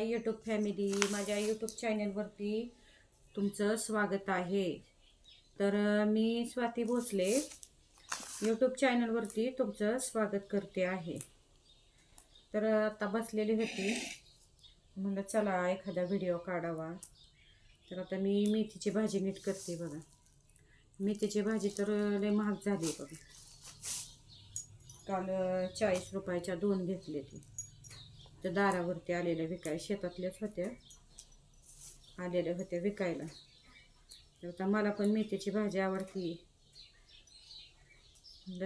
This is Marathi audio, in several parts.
माय यूट्यूब फॅमिली माझ्या यूट्यूब चॅनलवरती तुमचं स्वागत आहे. तर मी स्वाती भोसले. यूट्यूब चॅनलवरती तुमचं स्वागत करते आहे. तर आता बसलेली होती. म्हणलं चला एखादा व्हिडिओ काढावा. तर आता मी मेथीची भाजी नीट करते बघा. मेथीची भाजी तर लय महाग झाली बघा. काल चाळीस रुपयाच्या दोन घेतले ती. त्या दारावरती आलेल्या विकाय शेतातल्याच होत्या. आलेल्या होत्या विकायला. तर आता मला पण मेथीची भाजी आवडती.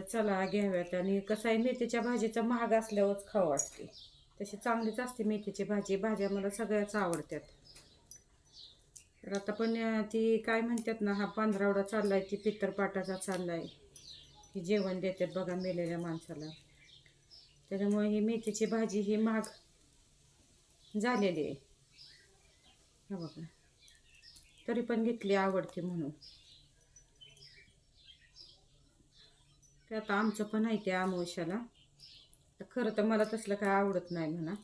चला घ्याव्यात आणि कसं आहे मेथीच्या भाजीचा महाग असल्यावरच खावं वाटते. तशी चांगलीच असते मेथीची भाजी. भाज्या मला सगळ्याच आवडतात. तर आता पण ती काय म्हणतात ना हा पांढरावडा चाललाय ती पित्तरपाटाचा चाललाय. की जेवण देतात बघा मेलेल्या माणसाला. त्याच्यामुळे ही मेथीची भाजी ही महाग झालेली आहे. हा बघा. तरी पण घेतली आवडते म्हणून. ते आता आमचं पण आहे ते आमोशाला तर खरं तर मला तसलं काय आवडत नाही म्हणा.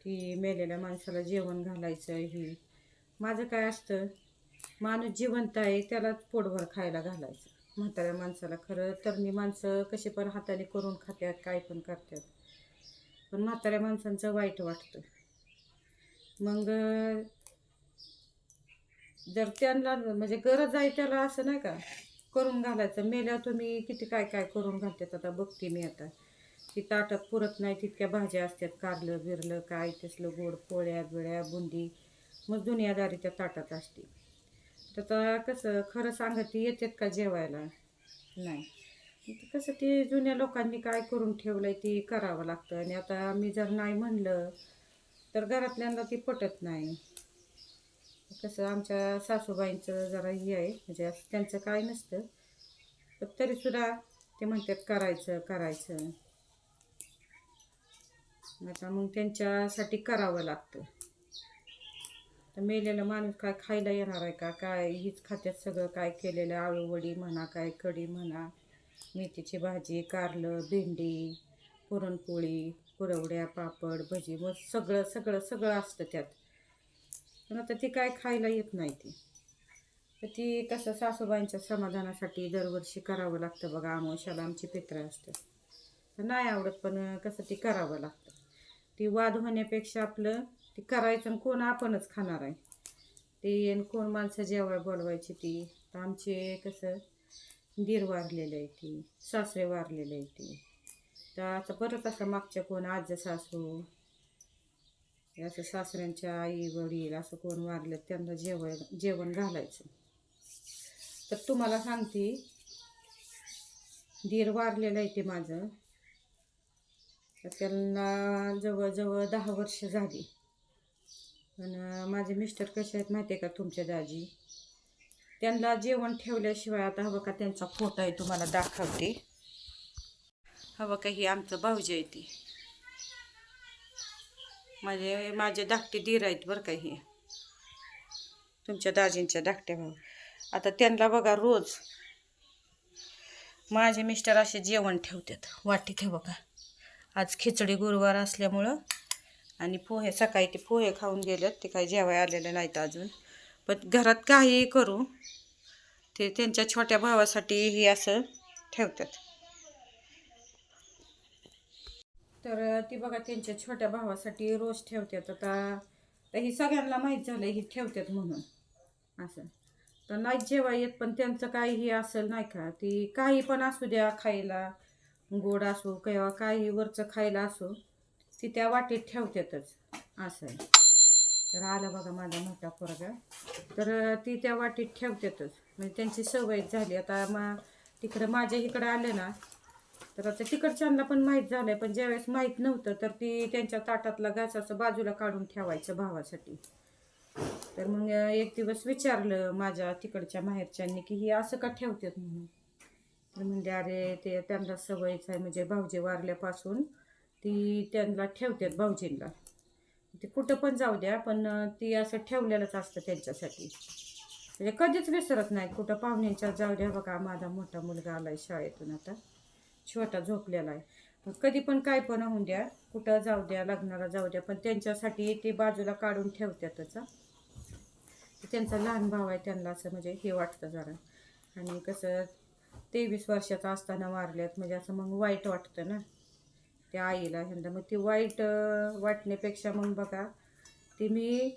की मेलेल्या माणसाला जेवण घालायचं हे. माझं काय असतं माणूस जिवंत आहे त्यालाच पोटभर खायला घालायचं. म्हाताऱ्या माणसाला खरं तरणी माणसं कशी पण हाताने करून खात्यात काय पण करतात पण म्हाताऱ्या माणसांचं वाईट वाटतं. मग जर त्यांना म्हणजे गरज आहे त्याला असं नाही का? करून घालायचं. मेल्या तुम्ही किती काय काय करून घालतात आता? बघते मी आता. ती ताटात पुरत नाही तितक्या भाज्या असतात कारलं बिरलं काय तसलं गोड पोळ्या बिळ्या बुंदी. मग दुनियादारी त्या ताटात असते. तर आता कसं खरं सांगत ती येतात का जेवायला? नाही. कसं ते जुन्या लोकांनी काय करून ठेवलं आहे ते करावं लागतं. आणि आता मी जर नाही म्हणलं तर घरातल्यांना ती पटत नाही. कसं आमच्या सासूबाईंचं जरा हे आहे म्हणजे असं त्यांचं काय नसतं. पण तरीसुद्धा ते म्हणतात करायचं करायचं. आता मग त्यांच्यासाठी करावं लागतं. तर मेलेला माणूस काय खायला येणार आहे का? काय हीच खात्यात सगळं काय केलेलं? आळूवडी म्हणा काय कढी म्हणा मेथीची भाजी कारलं भेंडी पुरणपोळी पुरवड्या पापड भजी मग सगळं सगळं सगळं असतं त्यात. पण आता ती काय खायला येत नाही ती. तर ती कसं सासूबाईंच्या समाधानासाठी दरवर्षी करावं लागतं बघा. आमोशाला आमची पित्र असतं. तर नाही आवडत पण कसं ती करावं लागतं. ती वाद होण्यापेक्षा आपलं ती करायचं आणि कोण आपणच खाणार आहे. ते आणि कोण माणसं जेवाय बोलवायची ती. तर आमचे कसं दीर वारलेलं आहे ती सासरे वारलेलं आहे ती. तर आता परत असं मागच्या कोण आज सासू? असं सासऱ्यांच्या आई वडील असं कोण वागलं त्यांना जेवण जेवण घालायचं. तर तुम्हाला सांगते दीर वारलेलं आहे ते माझं. तर त्यांना जवळजवळ दहा वर्ष झाली. पण माझे मिस्टर कसे आहेत माहिती आहे का तुमच्या दाजी? त्यांना जेवण ठेवल्याशिवाय आता हवं का त्यांचा फोटो आहे तुम्हाला दाखवते. हवं का ही आमचं भाऊजी आहे ती. माझे माझे धाकटे दीर आहेत बरं का हे. तुमच्या दाजींच्या धाकट्या भाऊ. आता त्यांना बघा रोज माझे मिस्टर असे जेवण ठेवतात. वाटीत हे बघा. आज खिचडी गुरुवार असल्यामुळं आणि पोहे सकाळी ते पोहे खाऊन गेलेत. ते काही जेवाय आलेले नाहीत अजून. पण घरात काहीही करू ते त्यांच्या छोट्या भावासाठी हे असं ठेवतात. तर ती बघा त्यांच्या छोट्या भावासाठी रोज ठेवतात. आता तर ही सगळ्यांना माहीत झालं ही ठेवतात म्हणून. असं. तर नाही जेव्हा येत पण त्यांचं काही असेल नाही का ती काही पण असू द्या खायला गोड असो किंवा काही वरचं खायला असो ती त्या वाटीत ठेवतातच. असं आहे. तर आला बघा माझा मोठा पोरगा. तर ती त्या वाटीत ठेवतातच. म्हणजे त्यांची सवय झाली. आता मग तिकडं माझ्या इकडं आलं ना तर आता तिकडच्यांना पण माहीत झालंय पण ज्यावेळेस माहीत नव्हतं तर ती त्यांच्या ताटातला घासाचं बाजूला काढून ठेवायचं भावासाठी. तर मग एक दिवस विचारलं माझ्या तिकडच्या माहेरच्यांनी की ही असं का ठेवतात म्हणून? तर म्हणजे अरे ते त्यांना सवयच आहे म्हणजे भाऊजी वारल्यापासून ती त्यांना ठेवतात भाऊजींना. ते कुठं पण जाऊ द्या पण ती असं ठेवलेलंच असतं त्यांच्यासाठी. म्हणजे कधीच विसरत नाहीत कुठं पाहुण्यांच्या जाऊ द्या बघा माझा मोठा मुलगा आलाय शाळेतून आता. छोटा झोपलेला आहे. कधी पण काय पण होऊन द्या कुठं जाऊ द्या लग्नाला जाऊ द्या पण त्यांच्यासाठी ते बाजूला काढून ठेवतातच हं. त्यांचा लहान भाव आहे त्यांना असं म्हणजे हे वाटतं जरा. आणि कसं तेवीस वर्षाचा असताना वारल्यात म्हणजे असं मग वाईट वाटतं ना. त्या आईला ह्यांना. मग ती वाईट वाटण्यापेक्षा मग बघा ती मी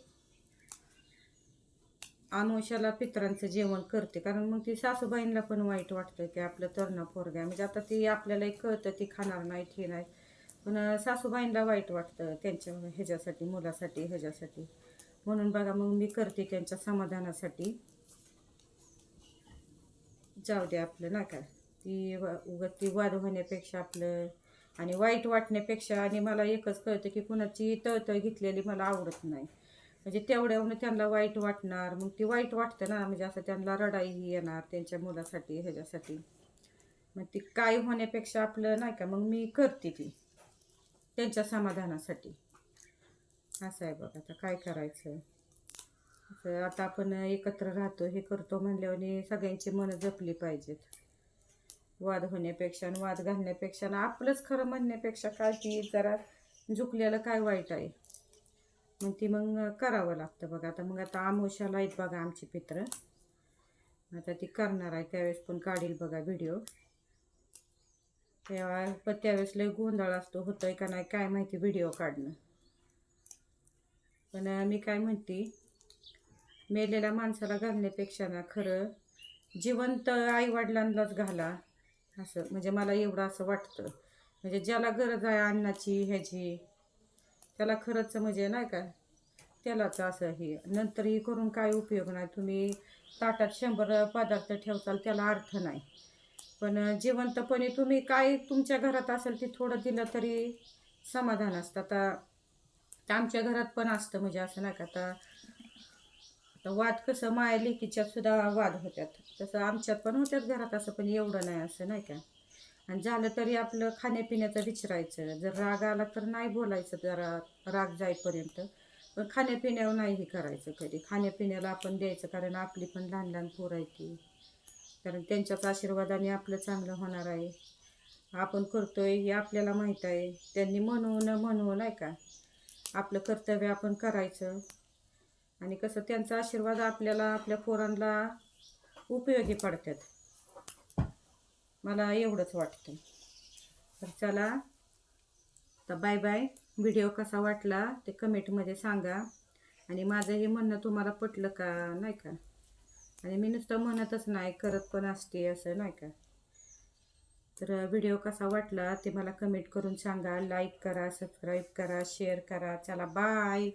अनुषाला पित्रांचं जेवण करते. कारण मग ती सासूबाईंना पण वाईट वाटतं की आपलं तरणा पोरगा म्हणजे आता ती आपल्याला एक कळतं ती खाणार नाहीत हे नाही. पण सासूबाईंना वाईट वाटतं त्यांच्या ह्याच्यासाठी मुलासाठी ह्याच्यासाठी. म्हणून बघा मग मी करते त्यांच्या समाधानासाठी. जाऊ दे आपलं ना काय. ती उगत ती वाद होण्यापेक्षा आपलं आणि वाईट वाटण्यापेक्षा आणि मला एकच कळतं की कुणाची तळतळ घेतलेली मला आवडत नाही. म्हणजे तेवढ्याहून त्यांना वाईट वाटणार. मग ती वाईट वाटतं ना म्हणजे असं त्यांना रडाईही येणार त्यांच्या मुलासाठी ह्याच्यासाठी. मग ती काय होण्यापेक्षा आपलं नाही का मग मी करते ती त्यांच्या समाधानासाठी. असं आहे बघा आता काय करायचं? आता आपण एकत्र राहतो हे करतो म्हणल्यावर सगळ्यांची मनं जपली पाहिजेत. वाद होण्यापेक्षा आणि वाद घालण्यापेक्षा आपलंच खरं म्हणण्यापेक्षा काय ती जरा झुकलेलं काय वाईट आहे? मग ती मग करावं लागतं बघा. आता मग आता आमोशाला आहेत बघा आमची पित्र. आता ती करणार आहे. त्यावेळेस पण काढील बघा व्हिडिओ तेव्हा पण त्यावेळेस लय गोंधळ असतो. होतोय का नाही काय माहिती व्हिडिओ काढणं. पण मी काय म्हणते मेलेल्या माणसाला घालण्यापेक्षा ना खरं जिवंत आईवडिलांनाच घाला. असं म्हणजे मला एवढं असं वाटतं. म्हणजे ज्याला गरज आहे अन्नाची ह्याची त्याला खरंच म्हणजे नाही का तेलाचं असं हे. नंतर हे करून काय उपयोग नाही. तुम्ही ताटात शंभर पदार्थ ठेवताल त्याला अर्थ नाही. पण जिवंतपणे तुम्ही काय तुमच्या घरात असेल ते थोडं दिलं तरी समाधान असतं. आता आता आमच्या घरात पण असतं म्हणजे असं नाही का आता आता वाद कसं माया लेकीच्यात सुद्धा वाद होत्यात. तसं आमच्यात पण होत्यात घरात असं पण एवढं नाही असं नाही का. आणि झालं तरी आपलं खाण्यापिण्याचं विचारायचं. जर राग आला तर नाही बोलायचं जरा राग जाईपर्यंत. पण खाण्यापिण्यावर नाही हे करायचं कधी. खाण्यापिण्याला आपण द्यायचं कारण आपली पण लहान लहान पोरं आहे ती. कारण त्यांच्याच आशीर्वादाने आपलं चांगलं होणार आहे. आपण करतोय हे आपल्याला माहीत आहे. त्यांनी म्हणून म्हणून नाही का? आपलं कर्तव्य आपण करायचं. आणि कसं त्यांचा आशीर्वाद आपल्याला आपल्या पोरांना उपयोगी पडतात. मला एवढंच वाटतं. तर चला तर बाय बाय व्हिडिओ कसा वाटला ते कमेंटमध्ये सांगा. आणि माझं हे म्हणणं तुम्हाला पटलं का? नाही का? आणि मी नुसतं म्हणतच नाही करत पण असते असं नाही का? तर व्हिडिओ कसा वाटला ते मला कमेंट करून सांगा. लाईक करा सबस्क्राईब करा शेअर करा. चला बाय